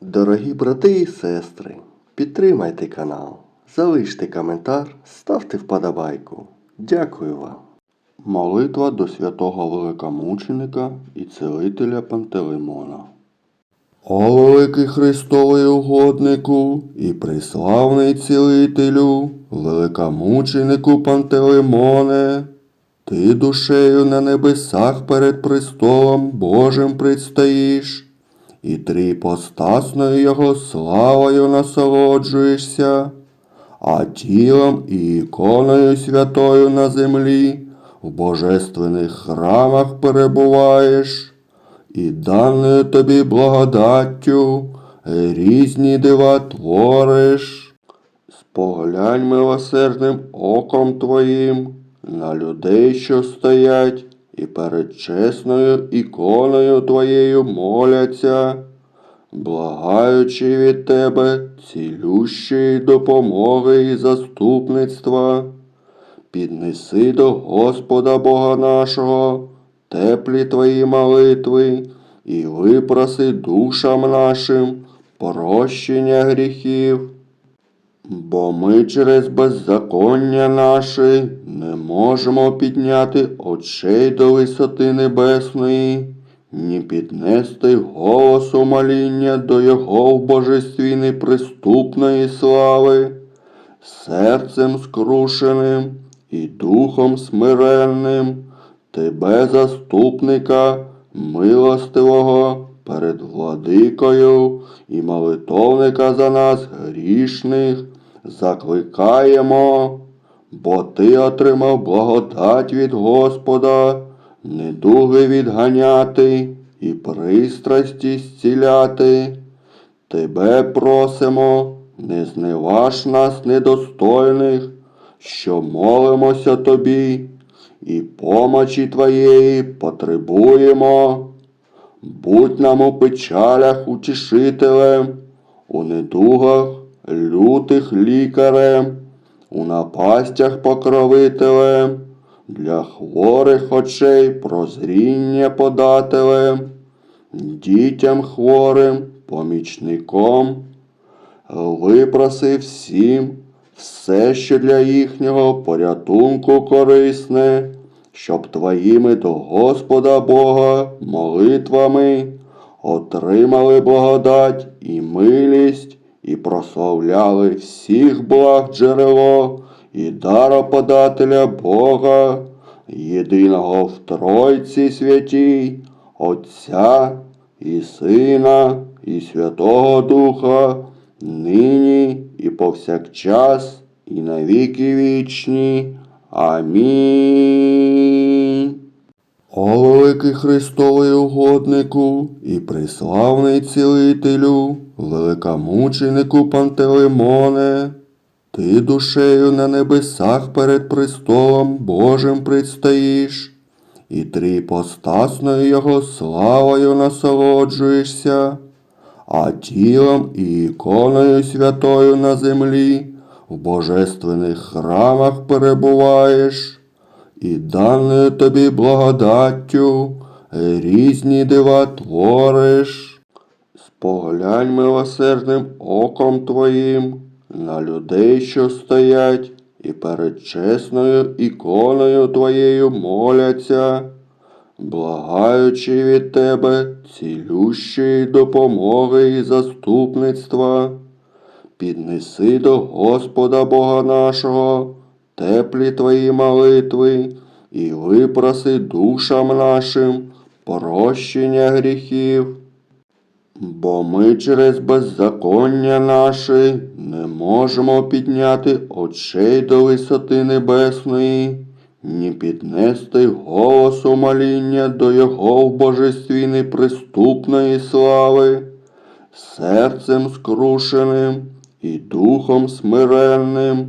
Дорогі брати і сестри, підтримайте канал, залиште коментар, ставте вподобайку. Дякую вам. Молитва до святого великомученика і цілителя Пантелеймона. О великий Христовий угоднику і приславний цілителю, великомученику Пантелеймоне, ти душею на небесах перед престолом Божим предстоїш, і трипостасною його славою насолоджуєшся, а тілом і іконою святою на землі в божественних храмах перебуваєш, і даною тобі благодаттю різні дива твориш. Споглянь милосердним оком твоїм на людей, що стоять, і перед чесною іконою твоєю моляться, благаючи від тебе цілющої допомоги і заступництва. Піднеси до Господа Бога нашого теплі твої молитви і випроси душам нашим прощення гріхів. Бо ми через беззаконня наші не можемо підняти очей до висоти небесної, ні піднести голосу моління до Його в божестві неприступної слави, серцем скрушеним і духом смиренним, Тебе, заступника, милостивого, перед владикою і молитовника за нас грішних, закликаємо, бо Ти отримав благодать від Господа, недуги відганяти і пристрасті зціляти. Тебе просимо, не зневаж нас недостойних, що молимося тобі, і помочі Твоєї потребуємо. Будь нам у печалях утішителем, у недугах лютих лікарем, у напастях покровителем, для хворих очей прозріння подателем, дітям хворим помічником. Випроси всім все, що для їхнього порятунку корисне, щоб твоїми до Господа Бога молитвами отримали благодать і милість, і прославляли всіх благ джерело і дароподателя Бога, єдиного в Тройці святій, Отця і Сина, і Святого Духа, нині і повсякчас, і на віки вічні. Амінь. О великий Христовий угоднику і приславний цілителю, великомученику Пантелеймоне, ти душею на небесах перед престолом Божим предстоїш, і трипостасною його славою насолоджуєшся, а тілом і іконою святою на землі в божественних храмах перебуваєш, і даною тобі благодаттю різні дива твориш. Споглянь милосердним оком твоїм на людей, що стоять, і перед чесною іконою твоєю моляться, благаючи від тебе цілющої допомоги і заступництва. Піднеси до Господа Бога нашого теплі твої молитви і випроси душам нашим прощення гріхів. Бо ми через беззаконня наші не можемо підняти очей до висоти небесної, ні піднести голосу моління до Його в божестві неприступної слави, серцем скрушеним і духом смиренним,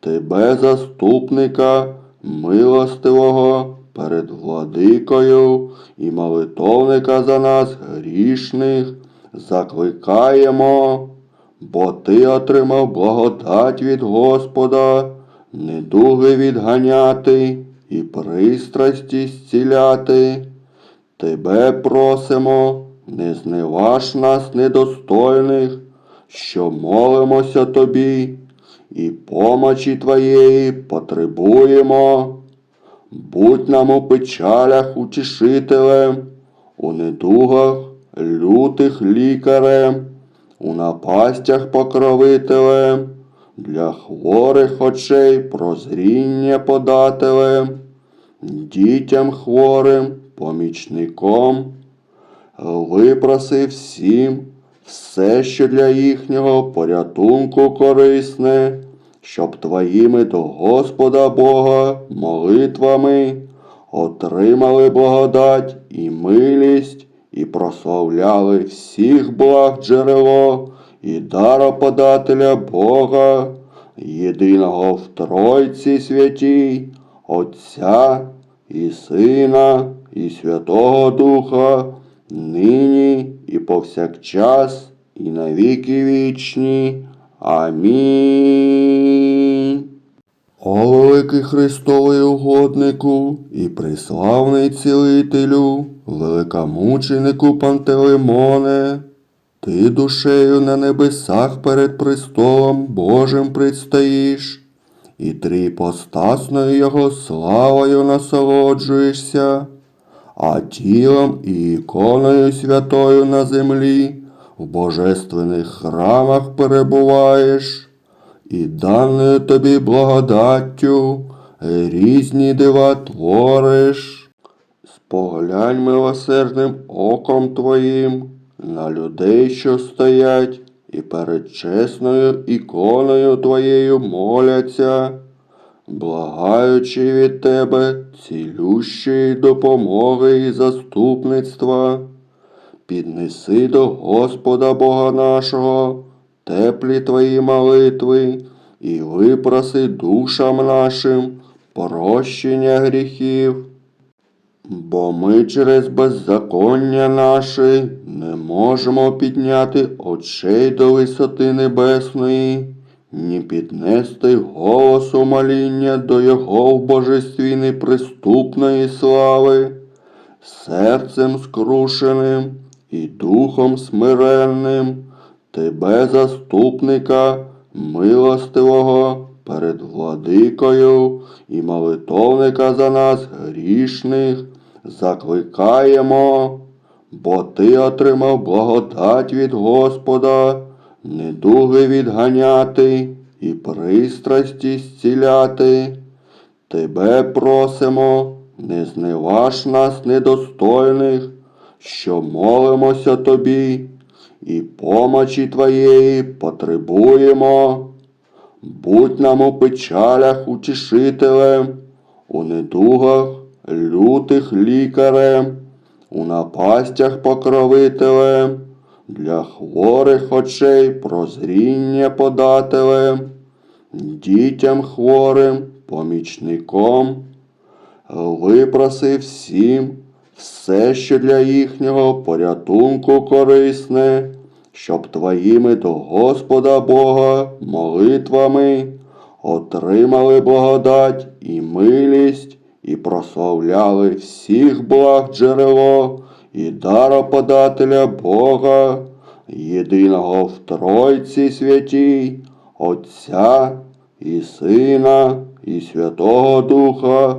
Тебе, заступника, милостивого, перед владикою і молитовника за нас грішних, закликаємо, бо Ти отримав благодать від Господа, недуги відганяти і пристрасті зціляти. Тебе просимо, не зневаж нас недостойних, що молимося тобі, і помочі твоєї потребуємо. Будь нам у печалях утішителем, у недугах лютих лікарем, у напастях покровителем, для хворих очей прозріння подателем, дітям хворим помічником. Випроси всім все, що для їхнього порятунку корисне, щоб твоїми до Господа Бога молитвами отримали благодать і милість, і прославляли всіх благ джерело і дароподателя Бога, єдиного в Тройці святій, Отця і Сина, і Святого Духа, нині і повсякчас, і на віки вічні. Амінь. О великий Христовий угоднику і приславний цілителю, великомученику Пантелеймоне, ти душею на небесах перед престолом Божим предстоїш, і тріпостасною його славою насолоджуєшся, а тілом і іконою святою на землі в божественних храмах перебуваєш і даною тобі благодаттю різні дива твориш. Споглянь милосердним оком твоїм на людей, що стоять, і перед чесною іконою твоєю моляться, благаючи від тебе цілющої допомоги і заступництва. Піднеси до Господа Бога нашого теплі твої молитви і випроси душам нашим прощення гріхів. Бо ми через беззаконня наші не можемо підняти очей до висоти небесної, ні піднести голосу моління до Його в божестві неприступної слави, серцем скрушеним і духом смиренним, тебе, заступника, милостивого, перед владикою і молитовника за нас грішних, закликаємо, бо ти отримав благодать від Господа, недуги відганяти і пристрасті зціляти. Тебе просимо, не зневаж нас недостойних, що молимося тобі, і помочі твоєї потребуємо. Будь нам у печалях утішителем, у недугах лютих лікарем, у напастях покровителем, для хворих очей прозріння подателем, дітям хворим помічником. Випроси всім все, що для їхнього порятунку корисне, щоб твоїми до Господа Бога молитвами отримали благодать і милість, і прославляли всіх благ джерело і дароподателя Бога, єдиного в Тройці святій, Отця і Сина, і Святого Духа,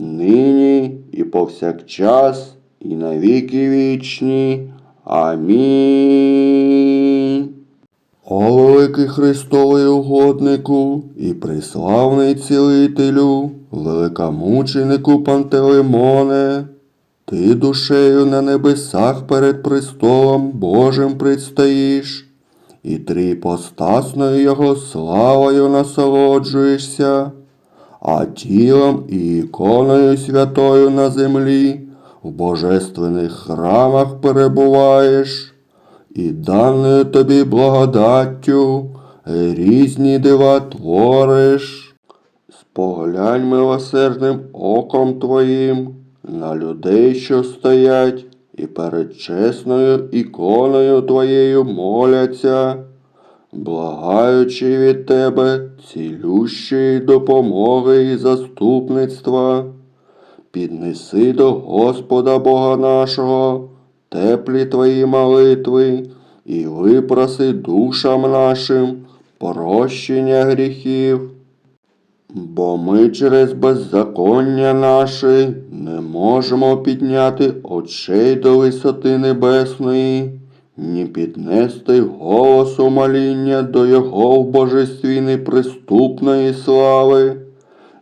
нині і повсякчас, і на віки вічні. Амінь. О великий Христовий угоднику і приславний цілителю, великомученику Пантелеймоне, ти душею на небесах перед престолом Божим предстоїш, і тріпостасною його славою насолоджуєшся, а тілом і іконою святою на землі в божественних храмах перебуваєш, і даною тобі благодаттю різні дива твориш. Споглянь милосердним оком твоїм на людей, що стоять, і перед чесною іконою твоєю моляться, благаючи від тебе цілющої допомоги і заступництва. Піднеси до Господа Бога нашого теплі твої молитви і випроси душам нашим прощення гріхів. Бо ми через беззаконня наші не можемо підняти очей до висоти небесної, ні піднести голосу моління до Його в божестві неприступної слави,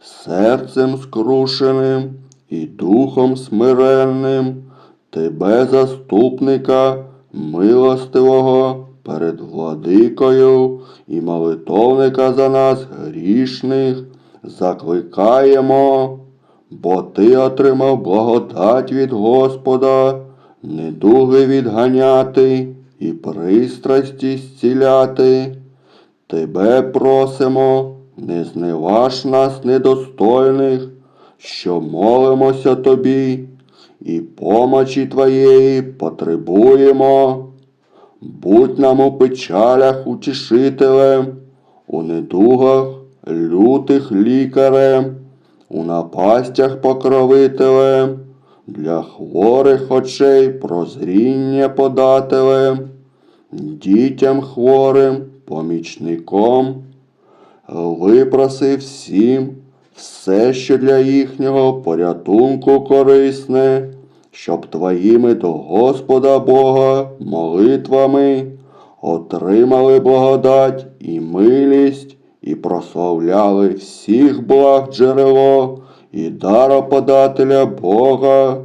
серцем скрушеним і духом смиренним, Тебе, заступника, милостивого, перед владикою і молитовника за нас грішних, закликаємо, бо ти отримав благодать від Господа, недуги відганяти і пристрасті зціляти. Тебе просимо, не зневаж нас недостойних, що молимося тобі, і помочі твоєї потребуємо. Будь нам у печалях утішителем, у недугах лютих лікарем, у напастях покровителем, для хворих очей прозріння подателем, дітям хворим помічником. Випроси всім все, що для їхнього порятунку корисне, щоб твоїми до Господа Бога молитвами отримали благодать і милість, і прославляли всіх благ джерело і дароподателя Бога,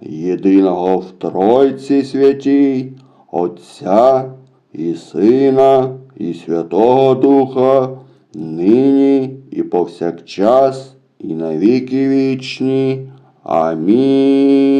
єдиного в Тройці святій, Отця і Сина, і Святого Духа, нині і повсякчас, і навіки вічні. Амінь.